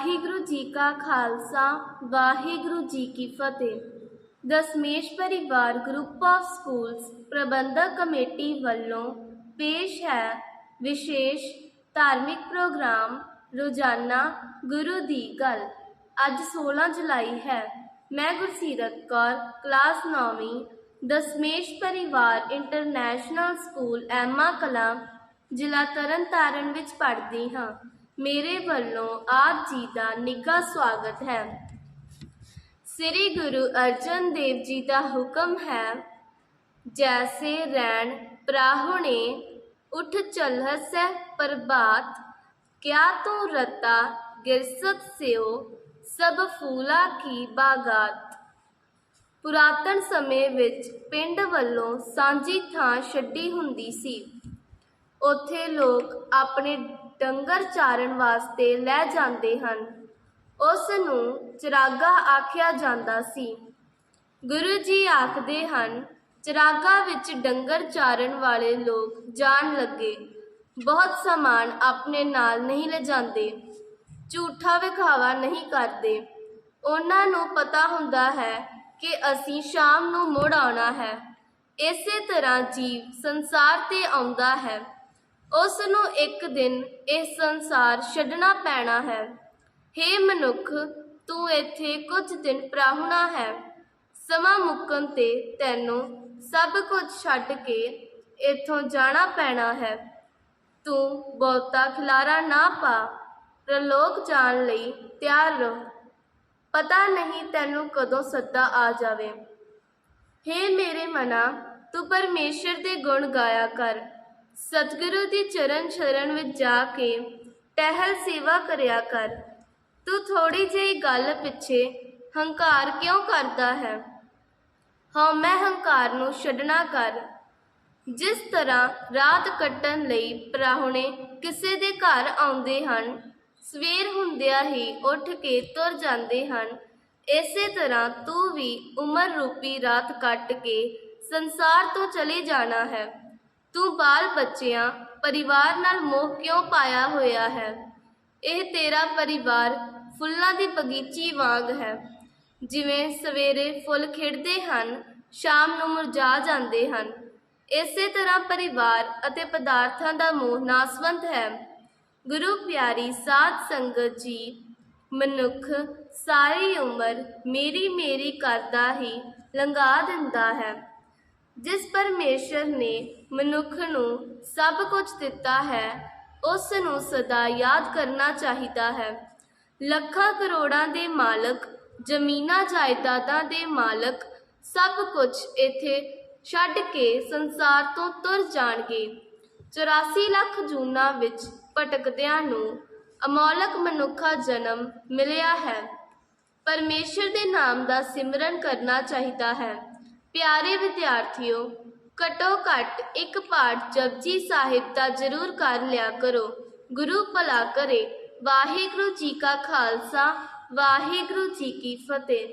ਵਾਹਿਗੁਰੂ ਜੀ ਕਾ ਖਾਲਸਾ, ਵਾਹਿਗੁਰੂ ਜੀ ਕੀ ਫਤਿਹ। Dasmesh Parivar group of schools Parbandhak committee ਵੱਲੋਂ ਪੇਸ਼ ਹੈ ਵਿਸ਼ੇਸ਼ ਧਾਰਮਿਕ ਪ੍ਰੋਗਰਾਮ ਰੋਜ਼ਾਨਾ ਗੁਰੂ ਦੀ ਗੱਲ। ਅੱਜ 16 ਜੁਲਾਈ ਹੈ। ਮੈਂ ਗੁਰਸੀਰਤ ਕੌਰ, ਕਲਾਸ 9ਵੀਂ Dasmesh Parivar international school Emma Kalan, ਜ਼ਿਲ੍ਹਾ ਤਰਨਤਾਰਨ ਵਿੱਚ ਪੜ੍ਹਦੀ ਹਾਂ। ਮੇਰੇ ਵੱਲੋਂ ਆਪ ਜੀ ਦਾ ਨਿੱਘਾ ਸਵਾਗਤ ਹੈ। ਸ੍ਰੀ ਗੁਰੂ ਅਰਜਨ ਦੇਵ ਜੀ ਦਾ ਹੁਕਮ ਹੈ, ਜੈਸੇ ਰੈਣ ਪ੍ਰਾਹੁਣੇ ਉਠ ਚਲਹਸੈ ਪ੍ਰਭਾਤ, ਕਿਆ ਤੂੰ ਰਤਾ ਗਿਰਸਤ ਸਿਓ ਸਭ ਫੂਲਾ ਕੀ ਬਾਗਾਤ। ਪੁਰਾਤਨ ਸਮੇਂ ਵਿੱਚ ਪਿੰਡ ਵੱਲੋਂ ਸਾਂਝੀ ਥਾਂ ਛੱਡੀ ਹੁੰਦੀ ਸੀ। ਉੱਥੇ ਲੋਕ ਆਪਣੇ ਡੰਗਰ ਚਾਰਨ ਵਾਸਤੇ ਲੈ ਜਾਂਦੇ ਹਨ। ਉਸ ਨੂੰ ਚਰਾਗਾ ਆਖਿਆ ਜਾਂਦਾ ਸੀ। ਗੁਰੂ ਜੀ ਆਖਦੇ ਹਨ, ਚਰਾਗਾ ਵਿੱਚ ਡੰਗਰ ਚਾਰਨ ਵਾਲੇ ਲੋਕ ਜਾਣ ਲੱਗੇ। ਬਹੁਤ ਸਮਾਨ ਆਪਣੇ ਨਾਲ ਨਹੀਂ ਲਿਜਾਂਦੇ। ਝੂਠਾ ਵਿਖਾਵਾ ਨਹੀਂ ਕਰਦੇ। ਉਹਨਾਂ ਨੂੰ ਪਤਾ ਹੁੰਦਾ ਹੈ ਕਿ ਅਸੀਂ ਸ਼ਾਮ ਨੂੰ ਮੁੜ ਆਉਣਾ ਹੈ। ਇਸੇ ਤਰ੍ਹਾਂ ਜੀਵ ਸੰਸਾਰ ਤੇ ਆਉਂਦਾ ਹੈ। ਉਸ ਨੂੰ ਇੱਕ ਦਿਨ ਇਹ ਸੰਸਾਰ ਛੱਡਣਾ ਪੈਣਾ ਹੈ। ਹੇ ਮਨੁੱਖ, ਤੂੰ ਇੱਥੇ ਕੁਝ ਦਿਨ ਪ੍ਰਾਹੁਣਾ ਹੈ। ਸਮਾਂ ਮੁੱਕਣ ਤੇ ਤੈਨੂੰ ਸਭ ਕੁਝ ਛੱਡ ਕੇ ਇੱਥੋਂ ਜਾਣਾ ਪੈਣਾ ਹੈ। ਤੂੰ ਬਹੁਤਾ ਖਿਲਾਰਾ ਨਾ ਪਾ। ਪ੍ਰਲੋਕ ਜਾਣ ਲਈ ਤਿਆਰ ਰਹੋ। ਪਤਾ ਨਹੀਂ ਤੈਨੂੰ ਕਦੋਂ ਸੱਦਾ ਆ ਜਾਵੇ। ਹੇ ਮੇਰੇ ਮਨਾ, ਤੂੰ ਪਰਮੇਸ਼ਰ ਦੇ ਗੁਣ ਗਾਇਆ ਕਰ। ਸਤਿਗੁਰੂ ਦੀ ਚਰਨ ਸ਼ਰਨ ਵਿੱਚ ਜਾ ਕੇ ਟਹਿਲ ਸੇਵਾ ਕਰਿਆ ਕਰ। ਤੂੰ ਥੋੜੀ ਜਿਹੀ ਗੱਲ ਪਿੱਛੇ ਹੰਕਾਰ ਕਿਉਂ ਕਰਦਾ ਹੈ? ਹਾਂ, ਮੈਂ ਹੰਕਾਰ ਨੂੰ ਛੱਡਣਾ ਕਰ। ਜਿਸ ਤਰ੍ਹਾਂ ਰਾਤ ਕੱਟਣ ਲਈ ਪ੍ਰਾਹੁਣੇ ਕਿਸੇ ਦੇ ਘਰ ਆਉਂਦੇ ਹਨ, ਸਵੇਰ ਹੁੰਦਿਆਂ ਹੀ ਉੱਠ ਕੇ ਤੁਰ ਜਾਂਦੇ ਹਨ, ਇਸੇ ਤਰ੍ਹਾਂ ਤੂੰ ਵੀ ਉਮਰ ਰੂਪੀ ਰਾਤ ਕੱਟ ਕੇ ਸੰਸਾਰ ਤੋਂ ਚਲੇ ਜਾਣਾ ਹੈ। ਤੂੰ ਬਾਲ ਬੱਚਿਆਂ, ਪਰਿਵਾਰ ਨਾਲ ਮੋਹ ਕਿਉਂ ਪਾਇਆ ਹੋਇਆ ਹੈ? ਇਹ ਤੇਰਾ ਪਰਿਵਾਰ ਫੁੱਲਾਂ ਦੀ ਬਗੀਚੀ ਵਾਂਗ ਹੈ। ਜਿਵੇਂ ਸਵੇਰੇ ਫੁੱਲ ਖਿੜਦੇ ਹਨ, ਸ਼ਾਮ ਨੂੰ ਮੁਰਝਾ ਜਾਂਦੇ ਹਨ। ਇਸੇ ਤਰ੍ਹਾਂ ਪਰਿਵਾਰ ਅਤੇ ਪਦਾਰਥਾਂ ਦਾ ਮੋਹ ਨਾਸਵੰਤ ਹੈ। ਗੁਰੂ ਪਿਆਰੀ ਸਾਧ ਸੰਗਤ ਜੀ, ਮਨੁੱਖ ਸਾਰੀ ਉਮਰ ਮੇਰੀ ਮੇਰੀ ਕਰਦਾ ਹੀ ਲੰਘਾ ਦਿੰਦਾ ਹੈ। ਜਿਸ ਪਰਮੇਸ਼ਰ ਨੇ ਮਨੁੱਖ ਨੂੰ ਸਭ ਕੁਝ ਦਿੱਤਾ ਹੈ, ਉਸ ਨੂੰ ਸਦਾ ਯਾਦ ਕਰਨਾ ਚਾਹੀਦਾ ਹੈ। ਲੱਖਾਂ ਕਰੋੜਾਂ ਦੇ ਮਾਲਕ, ਜ਼ਮੀਨਾਂ ਜਾਇਦਾਦਾਂ ਦੇ ਮਾਲਕ ਸਭ ਕੁਝ ਇੱਥੇ ਛੱਡ ਕੇ ਸੰਸਾਰ ਤੋਂ ਤੁਰ ਜਾਣਗੇ। 84 ਲੱਖ ਜੂਨਾਂ ਵਿੱਚ ਭਟਕਦਿਆਂ ਨੂੰ ਅਮੋਲਕ ਮਨੁੱਖਾ ਜਨਮ ਮਿਲਿਆ ਹੈ। ਪਰਮੇਸ਼ਰ ਦੇ ਨਾਮ ਦਾ ਸਿਮਰਨ ਕਰਨਾ ਚਾਹੀਦਾ ਹੈ। ਪਿਆਰੇ ਵਿਦਿਆਰਥੀਓ, ਘਟੋ ਘਟ ਇੱਕ ਪਾਠ ਜਪਜੀ ਸਾਹਿਬ ਦਾ ਜ਼ਰੂਰ ਕਰ ਲਿਆ ਕਰੋ। ਗੁਰੂ ਭਲਾ ਕਰੇ। ਵਾਹਿਗੁਰੂ ਜੀ ਕਾ ਖਾਲਸਾ, ਵਾਹਿਗੁਰੂ ਜੀ ਕੀ ਫਤਿਹ।